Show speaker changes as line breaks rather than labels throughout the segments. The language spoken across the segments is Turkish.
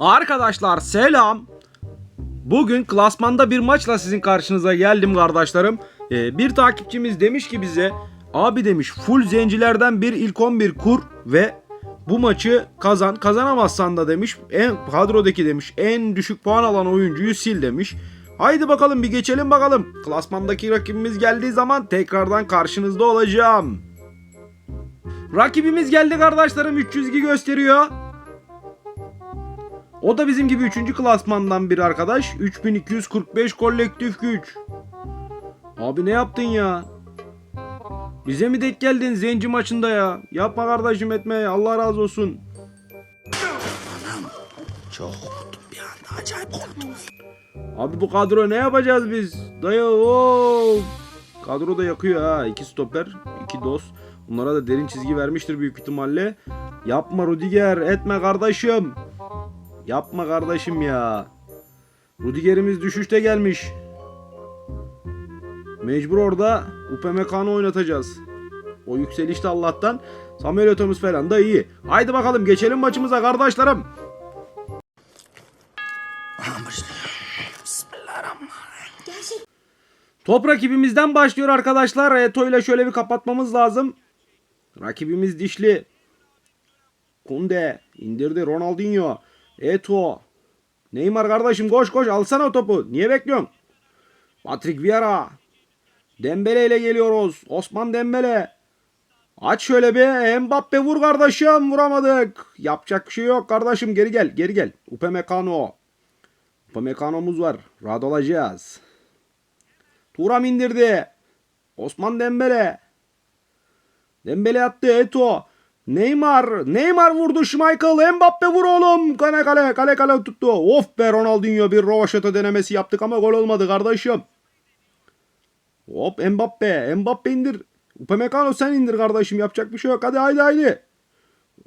Arkadaşlar selam. Bugün klasmanda bir maçla sizin karşınıza geldim kardeşlerim. Ee, bir takipçimiz demiş ki bize abi demiş full zencilerden bir ilk 11 kur ve bu maçı kazan. Kazanamazsan da demiş en kadrodaki demiş en düşük puan alan oyuncuyu sil demiş. Haydi bakalım bir geçelim bakalım. Klasmandaki rakibimiz geldiği zaman tekrardan karşınızda olacağım. Rakibimiz geldi kardeşlerim 302 gösteriyor. O da bizim gibi 3. klasmandan bir arkadaş. 3245 kolektif güç. Abi ne yaptın ya? Bize mi denk geldin zenci maçında ya? Yapma kardeşim etme. Allah razı olsun.
Çok korktum bir anda acayip korktum.
Abi bu kadro ne yapacağız biz? Dayı oo. Kadro da yakıyor ha. İki stoper, iki dos. Bunlara da derin çizgi vermiştir büyük ihtimalle. Yapma Rudiger, etme kardeşim. Yapma kardeşim ya. Rudiger'imiz düşüşte gelmiş. Mecbur orada Upamecano oynatacağız. O yükselişte Allah'tan. Samuel Eto'muz falan da iyi. Haydi bakalım geçelim maçımıza kardeşlerim. Top rakibimizden başlıyor arkadaşlar. Eto ile şöyle bir kapatmamız lazım. Rakibimiz dişli. Kunde indirdi Ronaldinho. Eto. Neymar kardeşim koş koş alsana o topu. Niye bekliyorsun? Patrick Vieira. Dembele ile geliyoruz. Osman Dembele. Aç şöyle bir Mbappe vur kardeşim vuramadık. Yapacak bir şey yok kardeşim geri gel geri gel. Upamecano. Upamecano'muz var. Rahat olacağız. Turam indirdi. Osman Dembele. Dembele attı Eto. Neymar. Neymar vurdu Schmeichel. Mbappe vur oğlum. Kale kale kale kale tuttu. Of be Ronaldinho bir rovaşata denemesi yaptık ama gol olmadı kardeşim. Hop Mbappe. Mbappe indir. Upamecano sen indir kardeşim. Yapacak bir şey yok. Hadi haydi haydi.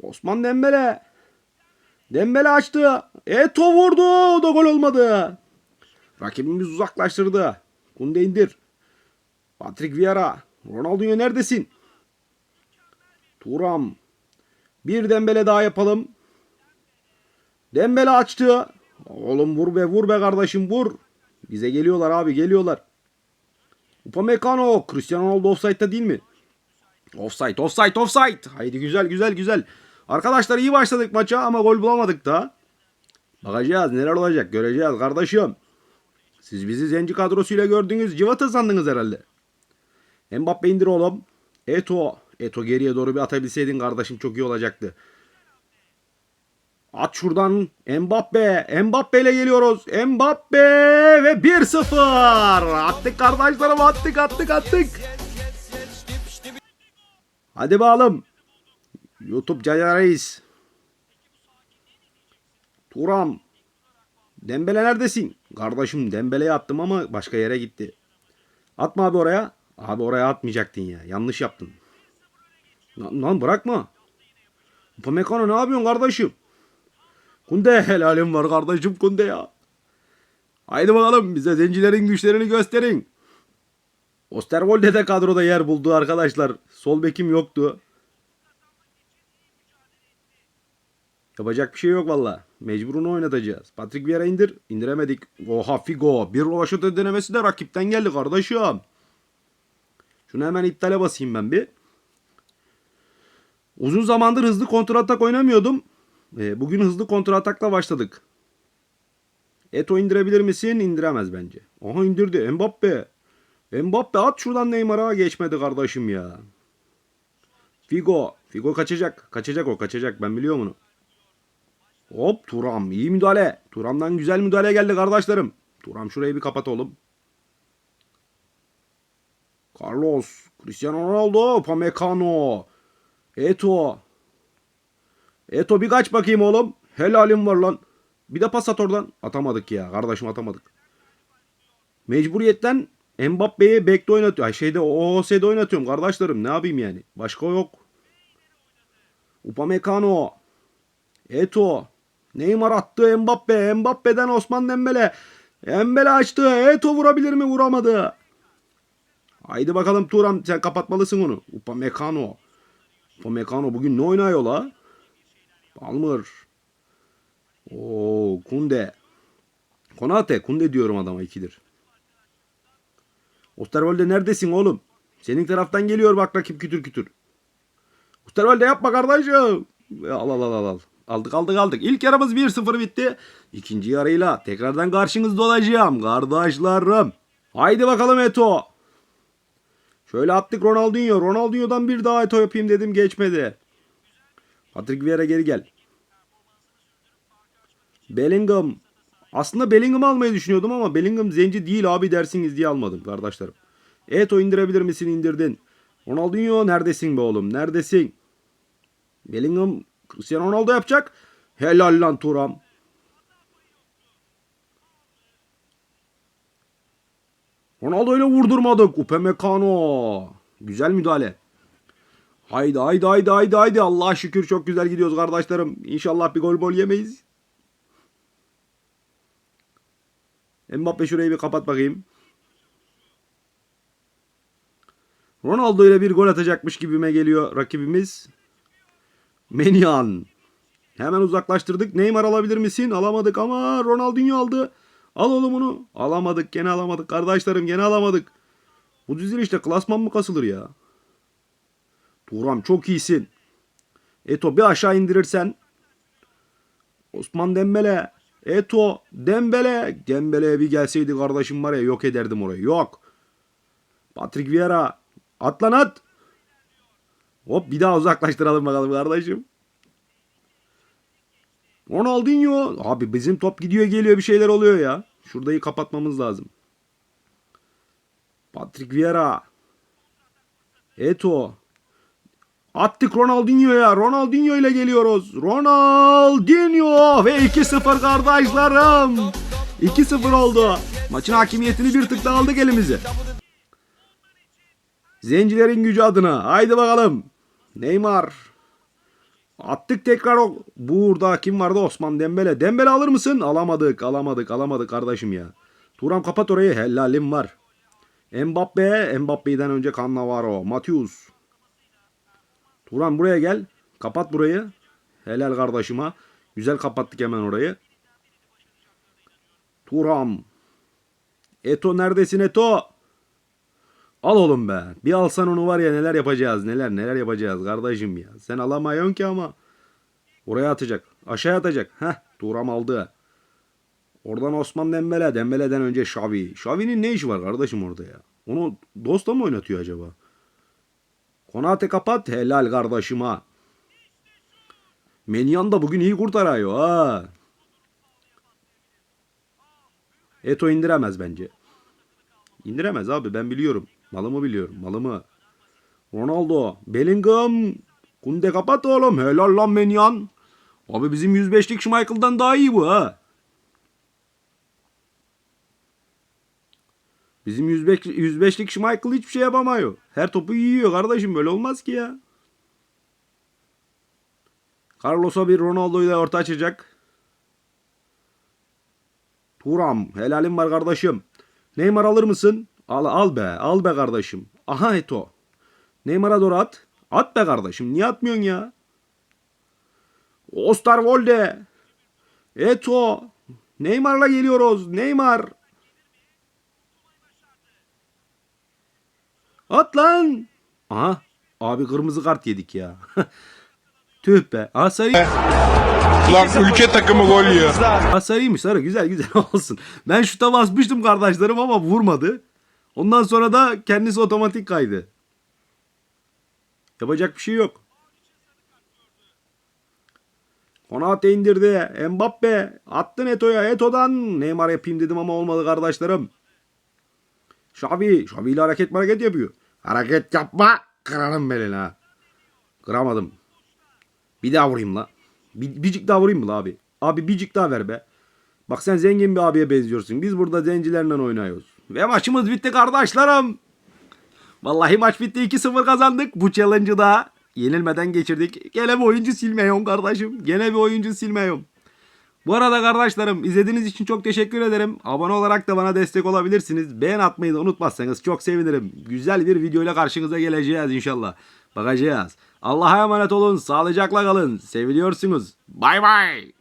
Osman Dembele. Dembele açtı. Eto vurdu. O da gol olmadı. Rakibimiz uzaklaştırdı. Kunde indir. Patrick Vieira. Ronaldinho neredesin? Turam. Bir Dembele daha yapalım. Dembele açtı. Oğlum vur be vur be kardeşim vur. Bize geliyorlar abi geliyorlar. Upamecano. Cristiano Ronaldo offside'da değil mi? Offside offside offside. Haydi güzel güzel güzel. Arkadaşlar iyi başladık maça ama gol bulamadık da. Bakacağız neler olacak göreceğiz kardeşim. Siz bizi zenci kadrosuyla gördünüz. Civata sandınız herhalde. Mbappe indir oğlum. Eto. Eto geriye doğru bir atabilseydin kardeşim çok iyi olacaktı. At şuradan Mbappe. Mbappe ile geliyoruz. Mbappe ve 1-0. Attık kardeşlerim attık attık attık. Hadi bakalım. YouTube Caner Reis. Turam. Dembele neredesin? Kardeşim Dembele'ye attım ama başka yere gitti. Atma abi oraya. Abi oraya atmayacaktın ya. Yanlış yaptın. Lan, lan bırakma. Upamecano ne yapıyorsun kardeşim? Kunde helalim var kardeşim Kunde ya. Haydi bakalım bize zencilerin güçlerini gösterin. Osterwolde de kadroda yer buldu arkadaşlar. Sol bekim yoktu. Yapacak bir şey yok valla. Mecburunu oynatacağız. Patrick Vieira indir. İndiremedik. Oha Figo. Bir rovaşata denemesi de rakipten geldi kardeşim. Şunu hemen iptale basayım ben bir. Uzun zamandır hızlı kontratak oynamıyordum. Ee, bugün hızlı kontratakla başladık. Eto indirebilir misin? İndiremez bence. Aha indirdi. Mbappe. Mbappe at şuradan Neymar'a geçmedi kardeşim ya. Figo. Figo kaçacak. Kaçacak o kaçacak. Ben biliyorum onu. Hop Turam iyi müdahale. Turam'dan güzel müdahale geldi kardeşlerim. Turam şurayı bir kapat oğlum. Carlos. Cristiano Ronaldo. Upamecano. Eto. Eto bir kaç bakayım oğlum. Helalim var lan. Bir de pas at oradan. Atamadık ya. Kardeşim atamadık. Mecburiyetten Mbappe'yi bekte oynatıyor. Ay şeyde OOS'de oynatıyorum kardeşlerim. Ne yapayım yani? Başka yok. Upamecano. Eto. Neymar attı Mbappe. Mbappe'den Osman Dembele. Dembele açtı. Eto vurabilir mi? Vuramadı. Haydi bakalım Turan sen kapatmalısın onu. Upamecano. Upamecano bugün ne oynuyor la? Palmer. Oo Kunde. Konate. Kunde diyorum adama ikidir. Osterwolde neredesin oğlum? Senin taraftan geliyor bak rakip kütür kütür. Osterwolde yapma kardeşim. Al al al al, al. Aldık aldık aldık. İlk yarımız 1-0 bitti. İkinci yarıyla tekrardan karşınızda olacağım kardeşlerim. Haydi bakalım Eto. Şöyle attık Ronaldinho. Ronaldinho'dan bir daha Eto yapayım dedim geçmedi. Patrick Vieira geri gel. Bellingham. Aslında Bellingham almayı düşünüyordum ama Bellingham zenci değil abi dersiniz diye almadım kardeşlerim. Eto indirebilir misin indirdin. Ronaldinho neredesin be oğlum neredesin? Bellingham Cristiano Ronaldo yapacak. Helal lan Turam. Ronaldo ile vurdurmadık. Upamecano. Güzel müdahale. Haydi haydi haydi haydi haydi. Allah'a şükür çok güzel gidiyoruz kardeşlerim. İnşallah bir gol bol yemeyiz. Mbappe şurayı bir kapat bakayım. Ronaldo ile bir gol atacakmış gibime geliyor rakibimiz. Menyan. Hemen uzaklaştırdık. Neymar alabilir misin? Alamadık ama Ronaldinho aldı. Al oğlum onu. Alamadık. Gene alamadık. Kardeşlerim gene alamadık. Bu dizilişte klasman mı kasılır ya? Turam çok iyisin. Eto bir aşağı indirirsen. Osman Dembele. Eto. Dembele. Dembele'ye bir gelseydi kardeşim var ya yok ederdim orayı. Yok. Patrick Vieira. At at. Hop bir daha uzaklaştıralım bakalım kardeşim. Ronaldinho. Abi bizim top gidiyor geliyor bir şeyler oluyor ya. Şurayı kapatmamız lazım. Patrick Vieira. Eto. Attık Ronaldinho'ya. Ronaldinho ile geliyoruz. Ronaldinho ve 2-0 kardeşlerim. 2-0 oldu. Maçın hakimiyetini bir tık daha aldık elimize. Zencilerin gücü adına. Haydi bakalım. Neymar. Attık tekrar o. Burada kim vardı? Osman Dembele. Dembele alır mısın? Alamadık, alamadık, alamadık kardeşim ya. Turam kapat orayı. Helalim var. Mbappe. Mbappe'den önce Cannavaro. Matius. Turan buraya gel. Kapat burayı. Helal kardeşime. Güzel kapattık hemen orayı. Turam. Eto neredesin Eto? Al oğlum be. Bir alsan onu var ya neler yapacağız neler neler yapacağız kardeşim ya. Sen alamıyorsun ki ama. Oraya atacak. Aşağıya atacak. Heh Turam aldı. Oradan Osman Dembele. Dembele'den önce Xavi. Xavi'nin ne işi var kardeşim orada ya? Onu Dosta mı oynatıyor acaba? Konate kapat. Helal kardeşime. Menyan da bugün iyi kurtarıyor ha. Eto indiremez bence. İndiremez abi ben biliyorum. Malımı biliyorum malımı. Ronaldo. Bellingham. Kunde kapat oğlum. Helal lan Menyan. Abi bizim 105'lik Schmeichel'dan daha iyi bu ha. Bizim 105, 105'lik Schmeichel hiçbir şey yapamıyor. Her topu yiyor kardeşim böyle olmaz ki ya. Carlos'a bir Ronaldo ile orta açacak. Turam helalim var kardeşim. Neymar alır mısın? Al al be al be kardeşim. Aha Eto. Neymar'a doğru at. At be kardeşim niye atmıyorsun ya? Osterwolde. Eto. Neymar'la geliyoruz. Neymar. At lan. Aha. Abi kırmızı kart yedik ya. Tüh be. Aha sarı.
Lan ülke takımı gol yiyor.
Ha sarıymış sarı güzel güzel olsun. Ben şuta basmıştım kardeşlerim ama vurmadı. Ondan sonra da kendisi otomatik kaydı. Yapacak bir şey yok. Konate indirdi. Mbappe attı Eto'ya. Eto'dan Neymar yapayım dedim ama olmadı kardeşlerim. Xavi. Xavi ile hareket hareket yapıyor. Hareket yapma. Kırarım belini ha. Kıramadım. Bir daha vurayım la. Bir, bircik daha vurayım mı la abi? Abi bircik daha ver be. Bak sen zengin bir abiye benziyorsun. Biz burada zencilerle oynuyoruz. Ve maçımız bitti kardeşlerim. Vallahi maç bitti 2-0 kazandık. Bu challenge'ı da yenilmeden geçirdik. Gene bir oyuncu silmiyorum kardeşim. Gene bir oyuncu silmiyorum. Bu arada kardeşlerim izlediğiniz için çok teşekkür ederim. Abone olarak da bana destek olabilirsiniz. Beğen atmayı da unutmazsanız çok sevinirim. Güzel bir videoyla karşınıza geleceğiz inşallah. Bakacağız. Allah'a emanet olun. Sağlıcakla kalın. Seviliyorsunuz. Bay bay.